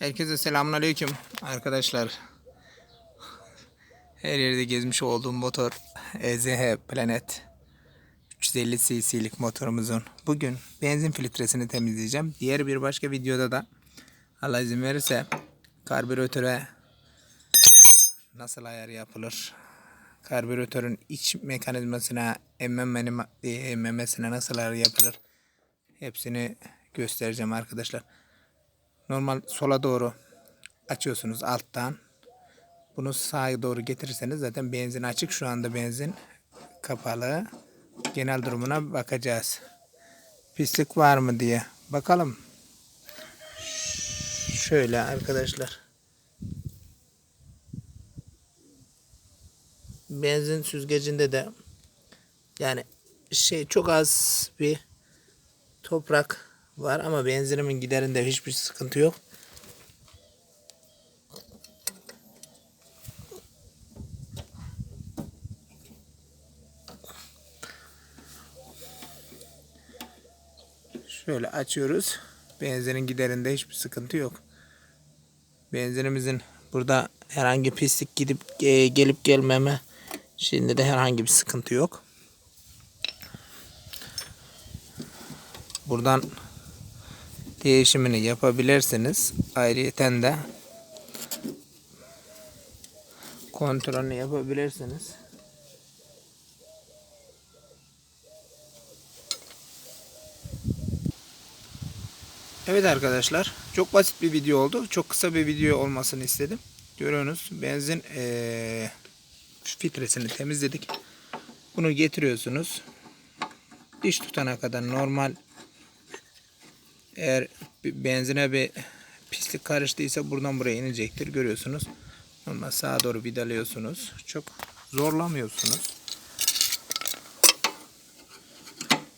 Herkese selamünaleyküm arkadaşlar. Her yerde gezmiş olduğum motor EZH Planet 350 cc'lik motorumuzun bugün benzin filtresini temizleyeceğim. Diğer bir başka videoda da Allah izin verirse karbüratöre nasıl ayar yapılır? Karbüratörün iç mekanizmasına emmem emmemesine nasıl ayar yapılır? Hepsini göstereceğim arkadaşlar. Normal sola doğru açıyorsunuz alttan. Bunu sağa doğru getirirseniz zaten benzin açık. Şu anda benzin kapalı. Genel durumuna bakacağız. Pislik var mı diye. Bakalım. Şöyle arkadaşlar. Benzin süzgecinde de yani şey çok az bir toprak var ama benzinimin giderinde hiçbir sıkıntı yok. Şöyle açıyoruz. Benzinin giderinde hiçbir sıkıntı yok. Benzinimizin burada herhangi pislik gidip e, gelip gelmeme şimdi de herhangi bir sıkıntı yok. Buradan değişimini yapabilirsiniz. Ayrıyeten de kontrolünü yapabilirsiniz. Evet arkadaşlar çok basit bir video oldu. Çok kısa bir video olmasını istedim. Görüyorsunuz benzin ee, filtresini temizledik. Bunu getiriyorsunuz. Diş tutana kadar normal eğer benzine bir pislik karıştıysa buradan buraya inecektir. Görüyorsunuz. Normal sağa doğru vidalıyorsunuz. Çok zorlamıyorsunuz.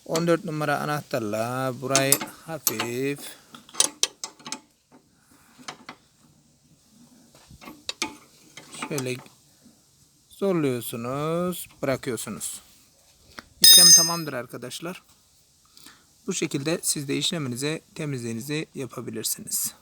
14 numara anahtarla burayı hafif şöyle zorluyorsunuz, bırakıyorsunuz. İşlem tamamdır arkadaşlar. Bu şekilde siz de işleminizi, temizliğinizi yapabilirsiniz.